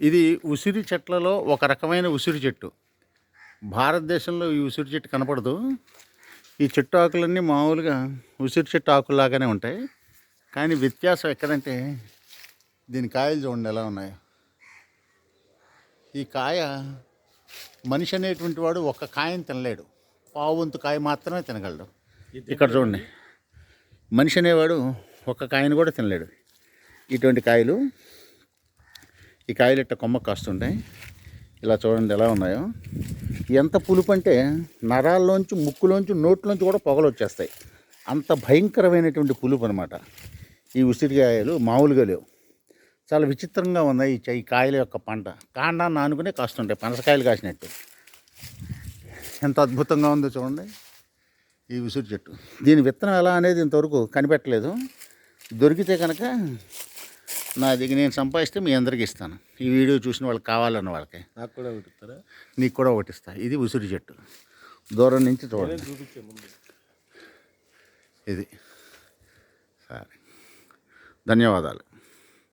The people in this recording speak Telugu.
ఇది ఉసిరి చెట్లలో ఒక రకమైన ఉసిరి చెట్టు. భారతదేశంలో ఈ ఉసిరి చెట్టు కనపడదు. ఈ చెట్టు ఆకులన్నీ మామూలుగా ఉసిరి చెట్టు ఆకులాగానే ఉంటాయి. కానీ వ్యత్యాసం ఎక్కడంటే దీని కాయలు చూడండి ఎలా ఉన్నాయో. ఈ కాయ మనిషి అనేటువంటి వాడు ఒక్క కాయని తినలేడు. పావువంతు కాయ మాత్రమే తినగలడు. ఇక్కడ చూడండి. మనిషి అనేవాడు ఒక్క కాయను కూడా తినలేడు. ఇటువంటి కాయలు ఈ కాయలు ఇట్ట కొమ్మ కాస్తుంటాయి. ఇలా చూడండి ఎలా ఉన్నాయో. ఎంత పులుపు అంటే నరాల్లోంచి ముక్కులోంచి నోట్లోంచి కూడా పొగలు వచ్చేస్తాయి. అంత భయంకరమైనటువంటి పులుపు అనమాట ఈ ఉసిరికాయలు మామూలుగా లేవు. చాలా విచిత్రంగా ఉన్నాయి ఈ ఈ కాయల యొక్క పంట. కాండాన్ని ఆనుకునే కాస్తుంటాయి పనసకాయలు కాసినట్టు. ఎంత అద్భుతంగా ఉందో చూడండి. ఈ ఉసిరి చెట్టు. దీని విత్తనం ఎలా అనేది ఇంతవరకు కనిపెట్టలేదు. దొరికితే కనుక నా దగ్గర నేను సంపాదిస్తే మీ అందరికి ఇస్తాను. ఈ వీడియో చూసిన వాళ్ళకి కావాలన్న వాళ్ళకి. నాకు కూడా పెడతారా నీకు కూడా ఒకటి ఇస్తా. ఇది ఉసిరి చెట్టు. దూరం నుంచి చూడండి ఇది. సరే. ధన్యవాదాలు.